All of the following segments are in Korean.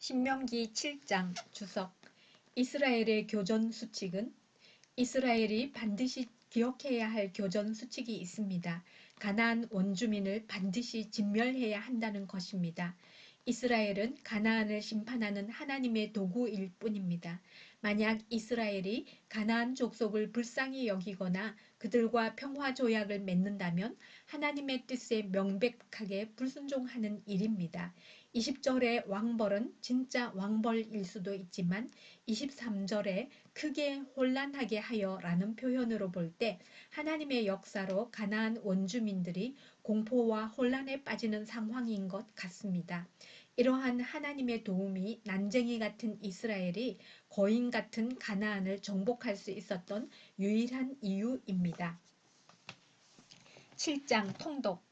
신명기 7장 주석 이스라엘의 교전 수칙은 이스라엘이 반드시 기억해야 할 교전 수칙이 있습니다. 가나안 원주민을 반드시 진멸해야 한다는 것입니다. 이스라엘은 가나안을 심판하는 하나님의 도구일 뿐입니다. 만약 이스라엘이 가나안 족속을 불쌍히 여기거나 그들과 평화 조약을 맺는다면 하나님의 뜻에 명백하게 불순종하는 일입니다. 20절의 왕벌은 진짜 왕벌일 수도 있지만 23절에 크게 혼란하게 하여 라는 표현으로 볼 때 하나님의 역사로 가나안 원주민들이 공포와 혼란에 빠지는 상황인 것 같습니다. 이러한 하나님의 도움이 난쟁이 같은 이스라엘이 거인 같은 가나안을 정복할 수 있었던 유일한 이유입니다. 7장 통독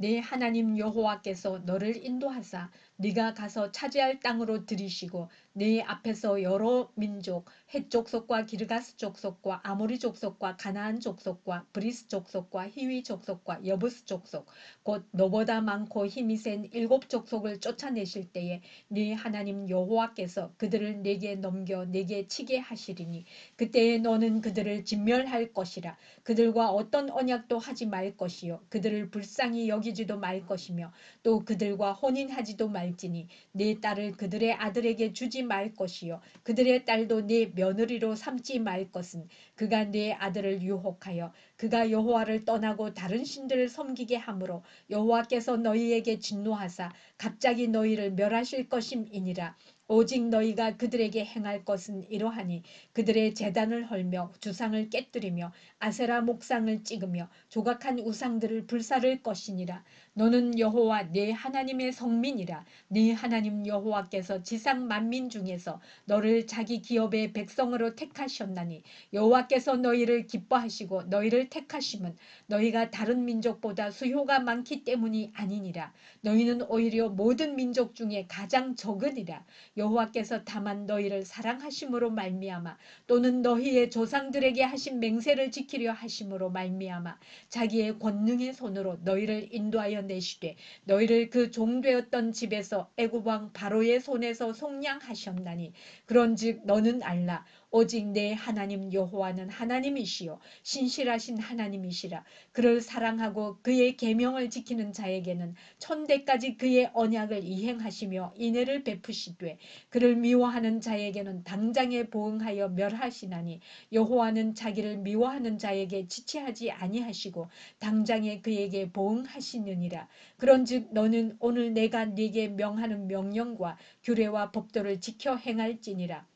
내 하나님 여호와께서 너를 인도하사 네가 가서 차지할 땅으로 들이시고 네 앞에서 여러 민족 헷 족속과 기르가스 족속과 아모리 족속과 가나안 족속과 브리스 족속과 히위 족속과 여부스 족속 곧 너보다 많고 힘이 센 일곱 족속을 쫓아내실 때에 네 하나님 여호와께서 그들을 내게 넘겨 내게 치게 하시리니 그때에 너는 그들을 진멸할 것이라. 그들과 어떤 언약도 하지 말 것이요. 그들을 불쌍히 여기지도 말 것이며 또 그들과 혼인하지도 말 말지니 네 딸을 그들의 아들에게 주지 말 것이요. 그들의 딸도 네 며느리로 삼지 말 것은 그가 네 아들을 유혹하여 그가 여호와를 떠나고 다른 신들을 섬기게 하므로 여호와께서 너희에게 진노하사 갑자기 너희를 멸하실 것임이니라 오직 너희가 그들에게 행할 것은 이러하니 그들의 재단을 헐며 주상을 깨뜨리며 아세라 목상을 찍으며 조각한 우상들을 불사를 것이니라. 너는 여호와 네 하나님의 성민이라. 네 하나님 여호와께서 지상 만민 중에서 너를 자기 기업의 백성으로 택하셨나니 여호와께서 너희를 기뻐하시고 너희를 택하심은 너희가 다른 민족보다 수효가 많기 때문이 아니니라. 너희는 오히려 모든 민족 중에 가장 적으니라 여호와께서 다만 너희를 사랑하심으로 말미암아 또는 너희의 조상들에게 하신 맹세를 지키려 하심으로 말미암아 자기의 권능의 손으로 너희를 인도하여 내시되 너희를 그 종되었던 집에서 애굽 왕 바로의 손에서 속량하셨나니 그런즉 너는 알라 오직 내 하나님 여호와는 하나님이시요 신실하신 하나님이시라. 그를 사랑하고 그의 계명을 지키는 자에게는 천대까지 그의 언약을 이행하시며 인애를 베푸시되 그를 미워하는 자에게는 당장에 보응하여 멸하시나니 여호와는 자기를 미워하는 자에게 지체하지 아니하시고 당장에 그에게 보응하시느니라. 그런즉 너는 오늘 내가 네게 명하는 명령과 규례와 법도를 지켜 행할지니라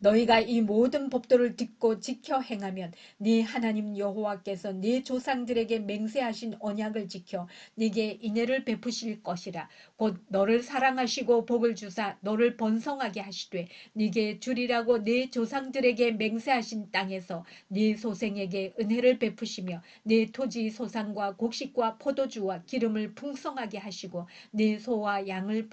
너희가 이 모든 법도를 듣고 지켜 행하면 네 하나님 여호와께서 네 조상들에게 맹세하신 언약을 지켜 네게 인애를 베푸실 것이라. 곧 너를 사랑하시고 복을 주사 너를 번성하게 하시되 네게 주리라고 네 조상들에게 맹세하신 땅에서 네 소생에게 은혜를 베푸시며 네 토지 소상과 곡식과 포도주와 기름을 풍성하게 하시고 네 소와 양을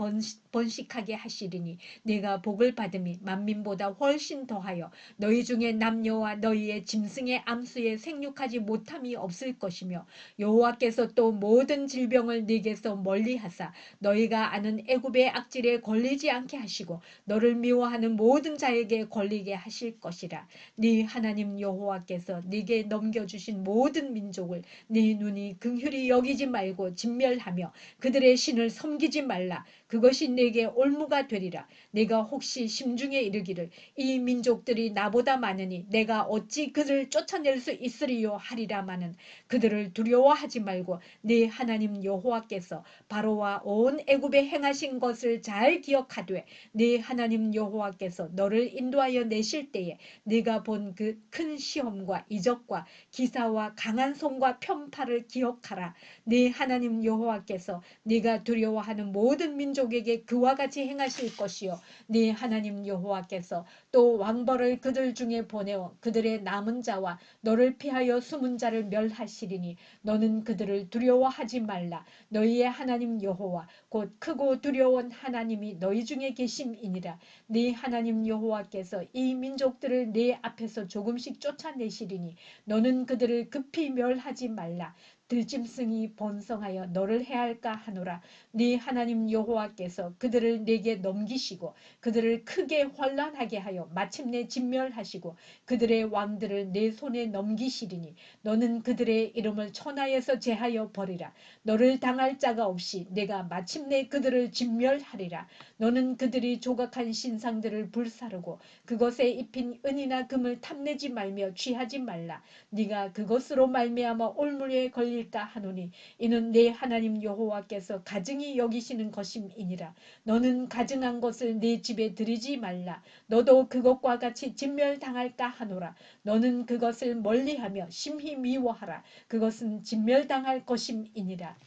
번식하게 하시리니 네가 복을 받음이 만민보다 훨 훨씬 더하여 너희 중에 남녀와 너희의 짐승의 암수에 생육하지 못함이 없을 것이며 여호와께서 또 모든 질병을 네게서 멀리하사 너희가 아는 애굽의 악질에 걸리지 않게 하시고 너를 미워하는 모든 자에게 걸리게 하실 것이라 네 하나님 여호와께서 네게 넘겨주신 모든 민족을 네 눈이 긍휼히 여기지 말고 진멸하며 그들의 신을 섬기지 말라 그것이 내게 올무가 되리라. 내가 혹시 심중에 이르기를 이 민족들이 나보다 많으니 내가 어찌 그들을 쫓아낼 수 있으리요 하리라마는 그들을 두려워하지 말고 네 하나님 여호와께서 바로와 온 애굽에 행하신 것을 잘 기억하되 네 하나님 여호와께서 너를 인도하여 내실 때에 네가 본 그 큰 시험과 이적과 기사와 강한 손과 편파를 기억하라. 네 하나님 여호와께서 네가 두려워하는 모든 민족 민족에게 그와 같이 행하실 것이요 네 하나님 여호와께서 또 왕벌을 그들 중에 보내어 그들의 남은 자와 너를 피하여 숨은 자를 멸하시리니 너는 그들을 두려워하지 말라. 너희의 하나님 여호와 곧 크고 두려운 하나님이 너희 중에 계심이니라. 네 하나님 여호와께서 이 민족들을 네 앞에서 조금씩 쫓아내시리니 너는 그들을 급히 멸하지 말라 들짐승이 번성하여 너를 해할까 하노라. 네 하나님 여호와께서 그들을 내게 넘기시고 그들을 크게 환란하게 하여 마침내 진멸하시고 그들의 왕들을 내 손에 넘기시리니 너는 그들의 이름을 천하에서 제하여 버리라. 너를 당할 자가 없이 내가 마침내 그들을 진멸하리라. 너는 그들이 조각한 신상들을 불사르고 그것에 입힌 은이나 금을 탐내지 말며 취하지 말라. 네가 그것으로 말미암아 올무에 걸 릴까 하노니 이는 내 하나님 여호와께서 가증히 여기시는 것임이니라. 너는 가증한 것을 내 집에 들이지 말라. 너도 그것과 같이 진멸당할까 하노라. 너는 그것을 멀리하며 심히 미워하라. 그것은 진멸당할 것임이니라.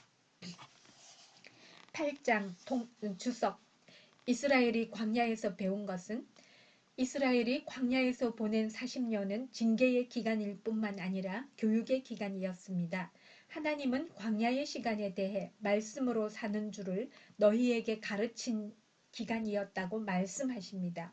8장 통, 주석. 이스라엘이 광야에서 배운 것은 이스라엘이 광야에서 보낸 40년은 징계의 기간일 뿐만 아니라 교육의 기간이었습니다. 하나님은 광야의 시간에 대해 말씀으로 사는 줄을 너희에게 가르친 기간이었다고 말씀하십니다.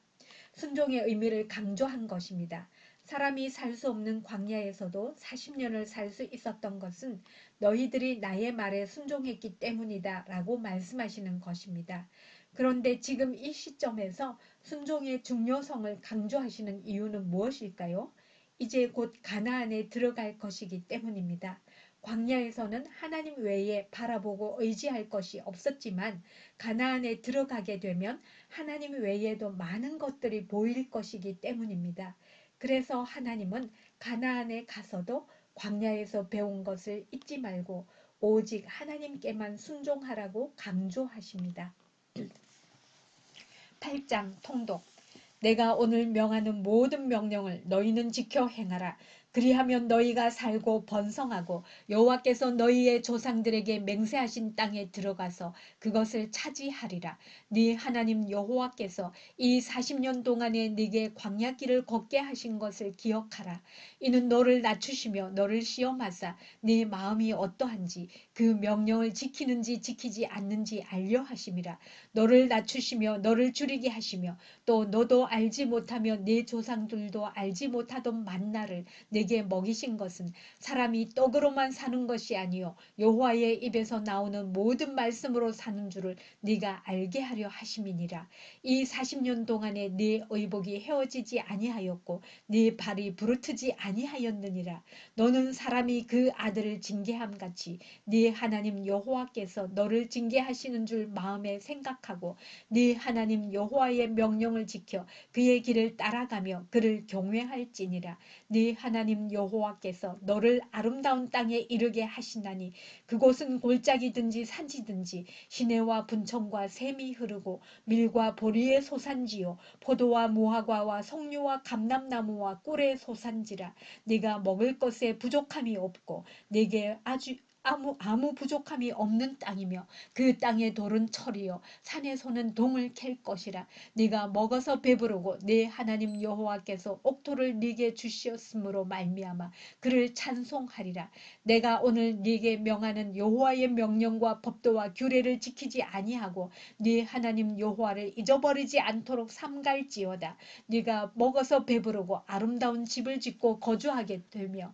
순종의 의미를 강조한 것입니다. 사람이 살 수 없는 광야에서도 40년을 살 수 있었던 것은 너희들이 나의 말에 순종했기 때문이다 라고 말씀하시는 것입니다. 그런데 지금 이 시점에서 순종의 중요성을 강조하시는 이유는 무엇일까요? 이제 곧 가나안에 들어갈 것이기 때문입니다. 광야에서는 하나님 외에 바라보고 의지할 것이 없었지만 가나안에 들어가게 되면 하나님 외에도 많은 것들이 보일 것이기 때문입니다. 그래서 하나님은 가나안에 가서도 광야에서 배운 것을 잊지 말고 오직 하나님께만 순종하라고 강조하십니다. 8장 통독 내가 오늘 명하는 모든 명령을 너희는 지켜 행하라. 그리하면 너희가 살고 번성하고 여호와께서 너희의 조상들에게 맹세하신 땅에 들어가서 그것을 차지하리라. 네 하나님 여호와께서 이 40년 동안에 네게 광야길을 걷게 하신 것을 기억하라. 이는 너를 낮추시며 너를 시험하사 네 마음이 어떠한지 그 명령을 지키는지 지키지 않는지 알려 하심이라. 너를 낮추시며 너를 줄이게 하시며 또 너도 알지 못하며 네 조상들도 알지 못하던 만나를 내게 먹이신 것은 사람이 떡으로만 사는 것이 아니요 여호와의 입에서 나오는 모든 말씀으로 사는 줄을 네가 알게 하려 하심이니라. 이 40년 동안에 네 의복이 헤어지지 아니하였고 네 발이 부르트지 아니하였느니라. 너는 사람이 그 아들을 징계함 같이 네 하나님 여호와께서 너를 징계하시는 줄 마음에 생각하고 네 하나님 여호와의 명령을 지켜 그의 길을 따라가며 그를 경외할지니라. 네 하나님 여호와께서 너를 아름다운 땅에 이르게 하신다니 그곳은 골짜기든지 산지든지 시내와 분청과 샘이 흐르고 밀과 보리의 소산지요 포도와 무화과와 석류와 감람나무와 꿀의 소산지라 네가 먹을 것에 부족함이 없고 네게 아주 아무 아무 부족함이 없는 땅이며 그 땅의 돌은 철이요. 산에서는 동을 캘 것이라. 네가 먹어서 배부르고 네 하나님 여호와께서 옥토를 네게 주시었으므로 말미암아 그를 찬송하리라. 내가 오늘 네게 명하는 여호와의 명령과 법도와 규례를 지키지 아니하고 네 하나님 여호와를 잊어버리지 않도록 삼갈지어다. 네가 먹어서 배부르고 아름다운 집을 짓고 거주하게 되며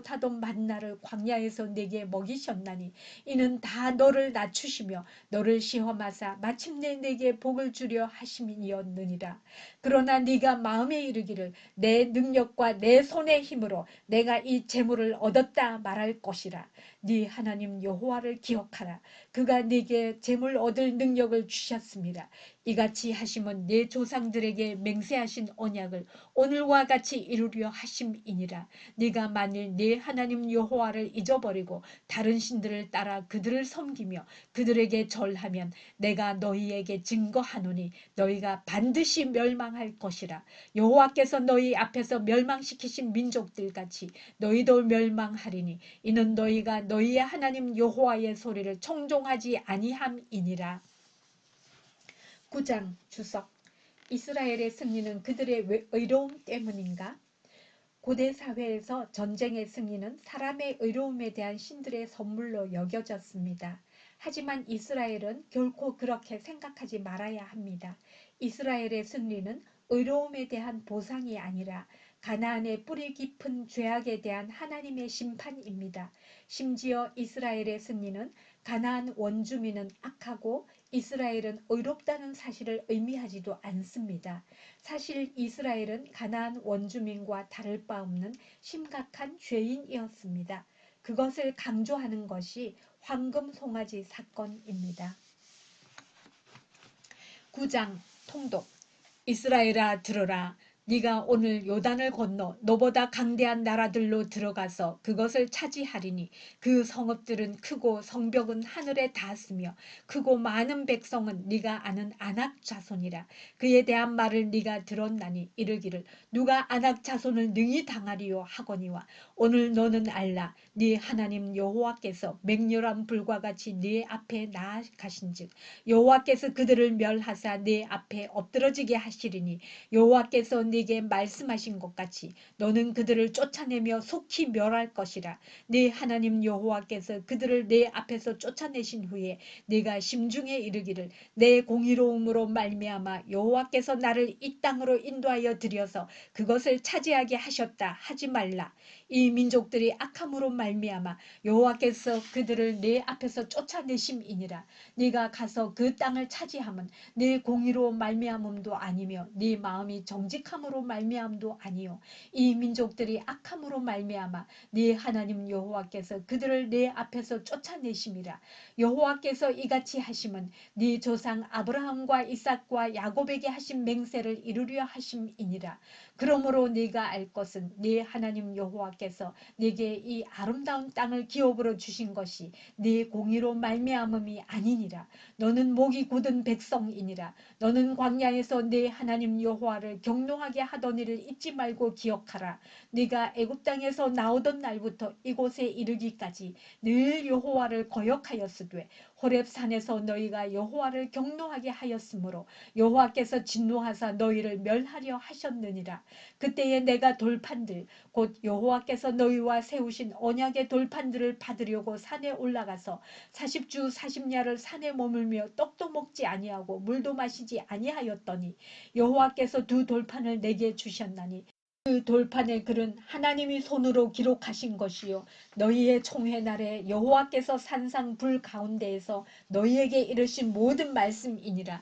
하던 만나를 광야에서 내게 먹이셨나니 이는 다 너를 낮추시며 너를 시험하사 마침내 내게 복을 주려 하심이었느니라. 그러나 네가 마음에 이르기를 내 능력과 내 손의 힘으로 내가 이 재물을 얻었다 말할 것이라 네 하나님 여호와를 기억하라. 그가 네게 재물 얻을 능력을 주셨습니다. 이같이 하심은 내 조상들에게 맹세하신 언약을 오늘과 같이 이루려 하심이니라. 네가 만일 네 하나님 여호와를 잊어버리고 다른 신들을 따라 그들을 섬기며 그들에게 절하면 내가 너희에게 증거하노니 너희가 반드시 멸망할 것이라. 여호와께서 너희 앞에서 멸망시키신 민족들 같이 너희도 멸망하리니 이는 너희가 너희의 하나님 여호와의 소리를 청종하지 아니함이니라 9장 주석 이스라엘의 승리는 그들의 외- 의로움 때문인가? 고대 사회에서 전쟁의 승리는 사람의 의로움에 대한 신들의 선물로 여겨졌습니다. 하지만 이스라엘은 결코 그렇게 생각하지 말아야 합니다. 이스라엘의 승리는 의로움에 대한 보상이 아니라 가나안의 뿌리 깊은 죄악에 대한 하나님의 심판입니다. 심지어 이스라엘의 승리는 가나안 원주민은 악하고 이스라엘은 의롭다는 사실을 의미하지도 않습니다. 사실 이스라엘은 가나안 원주민과 다를 바 없는 심각한 죄인이었습니다. 그것을 강조하는 것이 황금 송아지 사건입니다. 9장 통독 이스라엘아 들으라 네가 오늘 요단을 건너 너보다 강대한 나라들로 들어가서 그것을 차지하리니 그 성읍들은 크고 성벽은 하늘에 닿았으며 크고 많은 백성은 네가 아는 아낙 자손이라. 그에 대한 말을 네가 들었나니 이르기를 누가 아낙 자손을 능히 당하리요 하거니와 오늘 너는 알라 네 하나님 여호와께서 맹렬한 불과 같이 네 앞에 나아가신즉 여호와께서 그들을 멸하사 네 앞에 엎드러지게 하시리니 여호와께서 네게 말씀하신 것 같이 너는 그들을 쫓아내며 속히 멸할 것이라. 네 하나님 여호와께서 그들을 내 앞에서 쫓아내신 후에 네가 심중에 이르기를 내 공의로움으로 말미암아 여호와께서 나를 이 땅으로 인도하여 들여서 그것을 차지하게 하셨다. 하지 말라. 이 민족들이 악함으로 말미암아 여호와께서 그들을 내 앞에서 쫓아내심이니라. 네가 가서 그 땅을 차지함은 네 공의로 말미암음도 아니며 네 마음이 정직함으로 말미암도 아니요. 이 민족들이 악함으로 말미암아 네 하나님 여호와께서 그들을 내 앞에서 쫓아내심이라. 여호와께서 이같이 하심은 네 조상 아브라함과 이삭과 야곱에게 하신 맹세를 이루려 하심이니라 그러므로 네가 알 것은 네 하나님 여호와께서 네게 이 아름다운 땅을 기업으로 주신 것이 네 공의로 말미암음이 아니니라. 너는 목이 굳은 백성이니라. 너는 광야에서 네 하나님 여호와를 경노하게 하던 일을 잊지 말고 기억하라. 네가 애굽 땅에서 나오던 날부터 이곳에 이르기까지 늘 여호와를 거역하였으되 호렙 산에서 너희가 여호와를 경노하게 하였으므로 여호와께서 진노하사 너희를 멸하려 하셨느니라. 그때에 내가 돌판들 곧 여호와께서 너희와 세우신 언약의 돌판들을 받으려고 산에 올라가서 40주 40야를 산에 머물며 떡도 먹지 아니하고 물도 마시지 아니하였더니 여호와께서 두 돌판을 내게 주셨나니 그 돌판의 글은 하나님이 손으로 기록하신 것이요. 너희의 총회 날에 여호와께서 산상 불 가운데에서 너희에게 이르신 모든 말씀이니라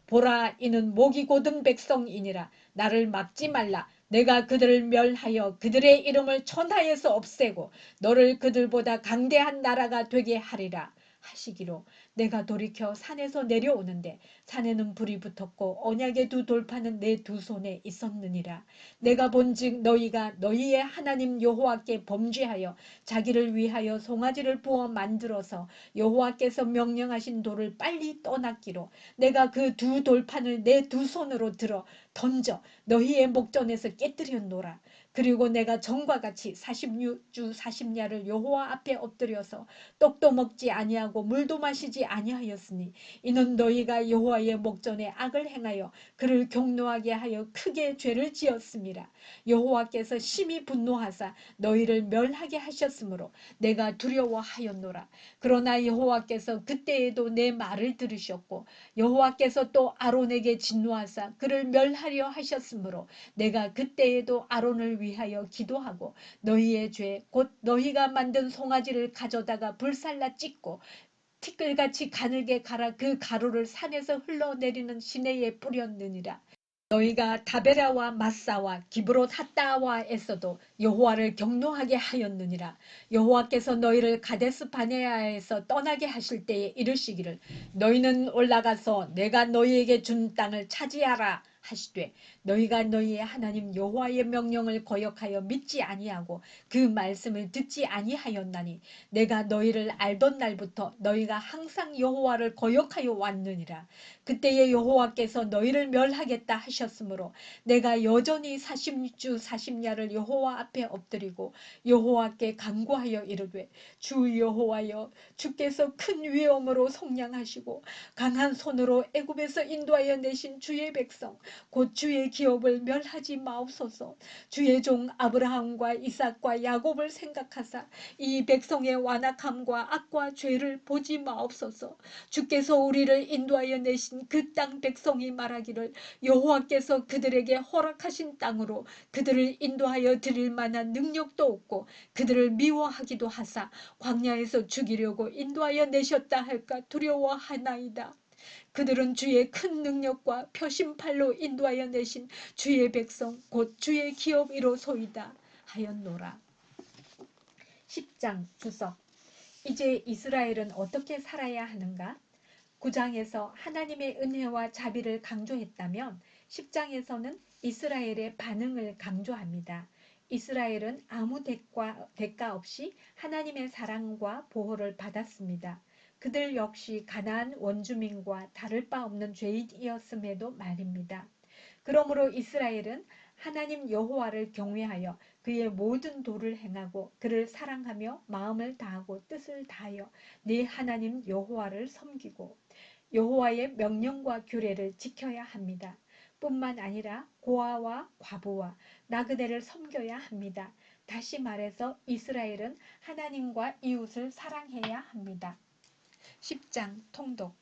보라 이는 목이 곧은 백성이니라. 나를 막지 말라. 내가 그들을 멸하여 그들의 이름을 천하에서 없애고 너를 그들보다 강대한 나라가 되게 하리라 하시기로 내가 돌이켜 산에서 내려오는데 산에는 불이 붙었고 언약의 두 돌판은 내 두 손에 있었느니라. 내가 본즉 너희가 너희의 하나님 여호와께 범죄하여 자기를 위하여 송아지를 부어 만들어서 여호와께서 명령하신 돌을 빨리 떠났기로 내가 그 두 돌판을 내 두 손으로 들어 던져 너희의 목전에서 깨뜨렸노라. 그리고 내가 전과 같이 46주 40야를 여호와 앞에 엎드려서 떡도 먹지 아니하고 물도 마시지 아니하였으니 이는 너희가 여호와의 목전에 악을 행하여 그를 경노하게 하여 크게 죄를 지었습니다. 여호와께서 심히 분노하사 너희를 멸하게 하셨으므로 내가 두려워하였노라. 그러나 여호와께서 그때에도 내 말을 들으셨고 여호와께서 또 아론에게 진노하사 그를 멸하려 하셨으므로 내가 그때에도 아론을 위하여 기도하고 너희의 죄 곧 너희가 만든 송아지를 가져다가 불살라 찢고 티끌같이 가늘게 갈아 그 가루를 산에서 흘러내리는 시내에 뿌렸느니라. 너희가 다베라와 마사와 기브롯 핫다와에서도 여호와를 경노하게 하였느니라. 여호와께서 너희를 가데스 바네아에서 떠나게 하실 때에 이르시기를 너희는 올라가서 내가 너희에게 준 땅을 차지하라 하시되 너희가 너희의 하나님 여호와의 명령을 거역하여 믿지 아니하고 그 말씀을 듣지 아니하였나니 내가 너희를 알던 날부터 너희가 항상 여호와를 거역하여 왔느니라 그때에 여호와께서 너희를 멸하겠다 하셨으므로 내가 여전히 사십주 사십야를 여호와 앞에 엎드리고 여호와께 간구하여 이르되 주 여호와여 주께서 큰 위엄으로 속량하시고 강한 손으로 애굽에서 인도하여 내신 주의 백성 곧 주의 기업을 멸하지 마옵소서. 주의 종 아브라함과 이삭과 야곱을 생각하사 이 백성의 완악함과 악과 죄를 보지 마옵소서. 주께서 우리를 인도하여 내신 그 땅 백성이 말하기를 여호와께서 그들에게 허락하신 땅으로 그들을 인도하여 드릴 만한 능력도 없고 그들을 미워하기도 하사 광야에서 죽이려고 인도하여 내셨다 할까 두려워하나이다. 그들은 주의 큰 능력과 표심팔로 인도하여 내신 주의 백성 곧 주의 기업이로 소이다 하였노라. 10장 주석 이제 이스라엘은 어떻게 살아야 하는가? 9장에서 하나님의 은혜와 자비를 강조했다면 10장에서는 이스라엘의 반응을 강조합니다. 이스라엘은 아무 대가, 대가 없이 하나님의 사랑과 보호를 받았습니다. 그들 역시 가나안 원주민과 다를 바 없는 죄인이었음에도 말입니다. 그러므로 이스라엘은 하나님 여호와를 경외하여 그의 모든 도를 행하고 그를 사랑하며 마음을 다하고 뜻을 다하여 네 하나님 여호와를 섬기고 여호와의 명령과 규례를 지켜야 합니다. 뿐만 아니라 고아와 과부와 나그네를 섬겨야 합니다. 다시 말해서 이스라엘은 하나님과 이웃을 사랑해야 합니다. 10장 통독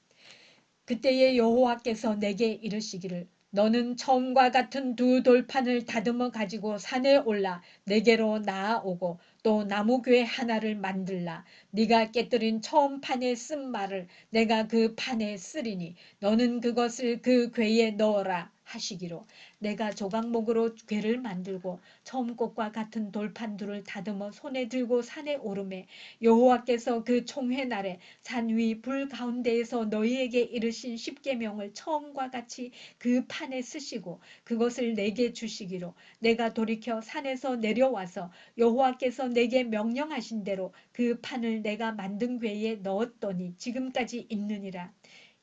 그때에 여호와께서 내게 이르시기를 너는 처음과 같은 두 돌판을 다듬어 가지고 산에 올라 내게로 나아오고 또 나무괴 하나를 만들라. 네가 깨뜨린 처음 판에 쓴 말을 내가 그 판에 쓰리니 너는 그것을 그 궤에 넣어라 하시기로 내가 조각목으로 궤를 만들고 처음 꽃과 같은 돌판 둘을 다듬어 손에 들고 산에 오르매 여호와께서 그 총회 날에 산 위 불 가운데에서 너희에게 이르신 십계명을 처음과 같이 그 판에 쓰시고 그것을 내게 주시기로 내가 돌이켜 산에서 내려와서 여호와께서 내게 명령하신 대로 그 판을 내가 만든 궤에 넣었더니 지금까지 있느니라.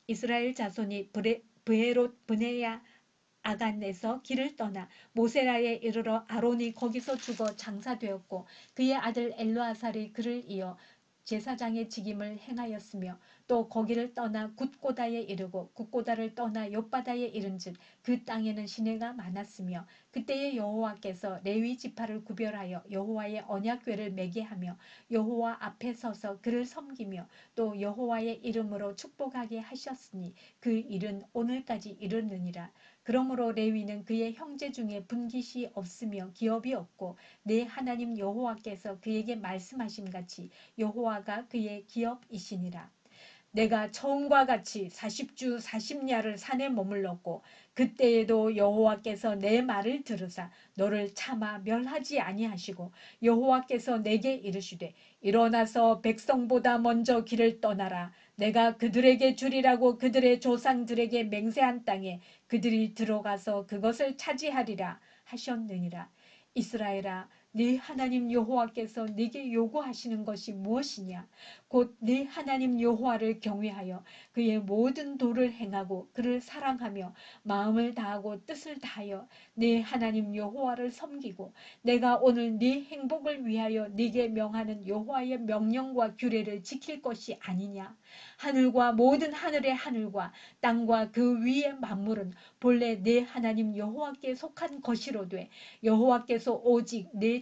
이스라엘 자손이 브레, 브에롯 브네야 아간에서 길을 떠나 모세라에 이르러 아론이 거기서 죽어 장사되었고 그의 아들 엘르아살이 그를 이어 제사장의 직임을 행하였으며 또 거기를 떠나 굿고다에 이르고 굿고다를 떠나 옆바다에 이른즉 그 땅에는 시내가 많았으며 그때에 여호와께서 레위 지파를 구별하여 여호와의 언약궤를 매게 하며 여호와 앞에 서서 그를 섬기며 또 여호와의 이름으로 축복하게 하셨으니 그 일은 오늘까지 이르느니라 그러므로 레위는 그의 형제 중에 분깃이 없으며 기업이 없고 내 하나님 여호와께서 그에게 말씀하신 같이 여호와가 그의 기업이시니라. 내가 처음과 같이 40주 40야를 산에 머물렀고 그때에도 여호와께서 내 말을 들으사 너를 차마 멸하지 아니하시고 여호와께서 내게 이르시되 일어나서 백성보다 먼저 길을 떠나라 내가 그들에게 주리라고 그들의 조상들에게 맹세한 땅에 그들이 들어가서 그것을 차지하리라 하셨느니라. 이스라엘아 네 하나님 여호와께서 네게 요구하시는 것이 무엇이냐? 곧 네 하나님 여호와를 경외하여 그의 모든 도를 행하고 그를 사랑하며 마음을 다하고 뜻을 다하여 네 하나님 여호와를 섬기고 내가 오늘 네 행복을 위하여 네게 명하는 여호와의 명령과 규례를 지킬 것이 아니냐? 하늘과 모든 하늘의 하늘과 땅과 그 위의 만물은 본래 내 하나님 여호와께 속한 것이로 되 여호와께서 오직 내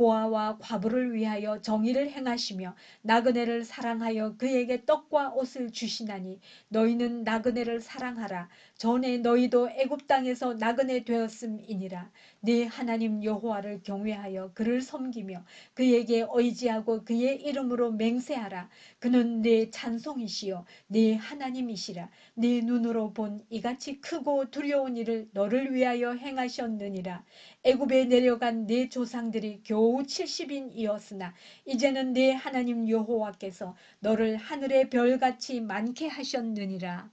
고아와 과부를 위하여 정의를 행하시며 나그네를 사랑하여 그에게 떡과 옷을 주시나니 너희는 나그네를 사랑하라. 전에 너희도 애굽 땅에서 나그네 되었음이니라. 네 하나님 여호와를 경외하여 그를 섬기며 그에게 의지하고 그의 이름으로 맹세하라. 그는 네 찬송이시요 네 하나님이시라. 네 눈으로 본 이같이 크고 두려운 일을 너를 위하여 행하셨느니라. 애굽에 내려간 네 조상들이 겨우 70인이었으나 이제는 네 하나님 여호와께서 너를 하늘의 별같이 많게 하셨느니라.